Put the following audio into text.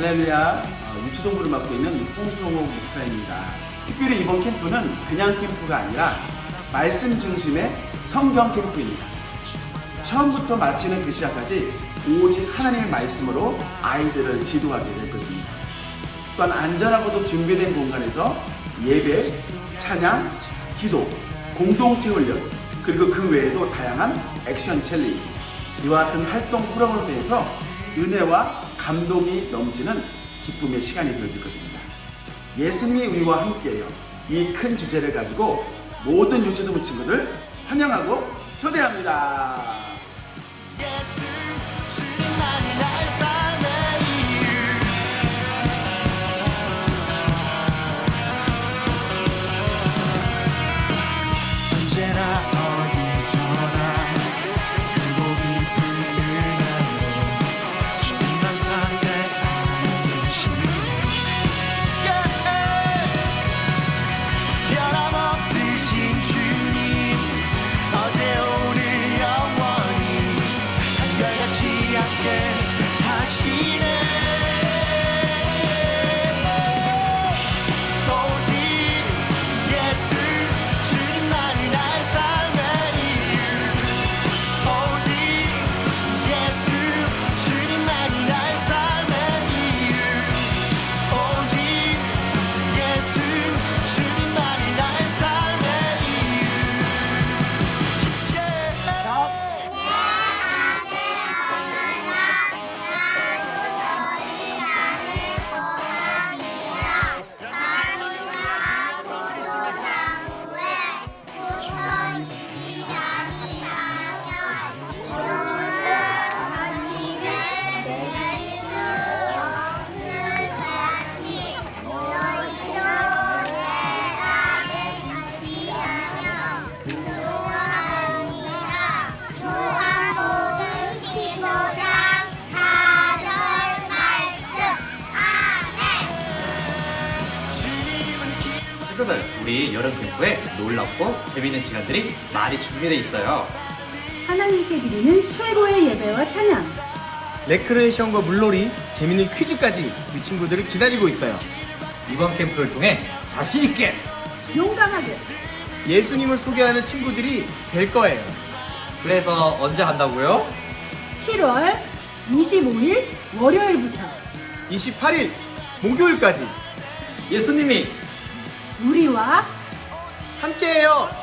할렐루야 어, 유치동부를 맡고 있는 홍성호 목사입니다. 특별히 이번 캠프는 그냥 캠프가 아니라 말씀 중심의 성경 캠프입니다. 처음부터 마치는 그 시간까지 오직 하나님의 말씀으로 아이들을 지도하게 될 것입니다. 또한 안전하고도 준비된 공간에서 예배, 찬양, 기도, 공동체 훈련, 그리고 그 외에도 다양한 액션 챌린지, 이와 같은 활동 프로그램을 통해서 은혜와 감동이 넘치는 기쁨의 시간이 되어질 것입니다. 예수님의 의와 함께해요. 이 큰 주제를 가지고 모든 유치동 친구들 환영하고 초대합니다. 길 친구들, 우리 여름 캠프에 놀랍고 재밌는 시간들이 많이 준비되어 있어요. 하나님께 드리는 최고의 예배와 찬양 레크레이션과 물놀이, 재밌는 퀴즈까지 우리 친구들을 기다리고 있어요. 이번 캠프를 통해 자신 있게 용감하게 예수님을 소개하는 친구들이 될 거예요. 그래서 언제 한다고요? 7월 25일 월요일부터 28일 목요일까지 예수님이 우리와 함께해요.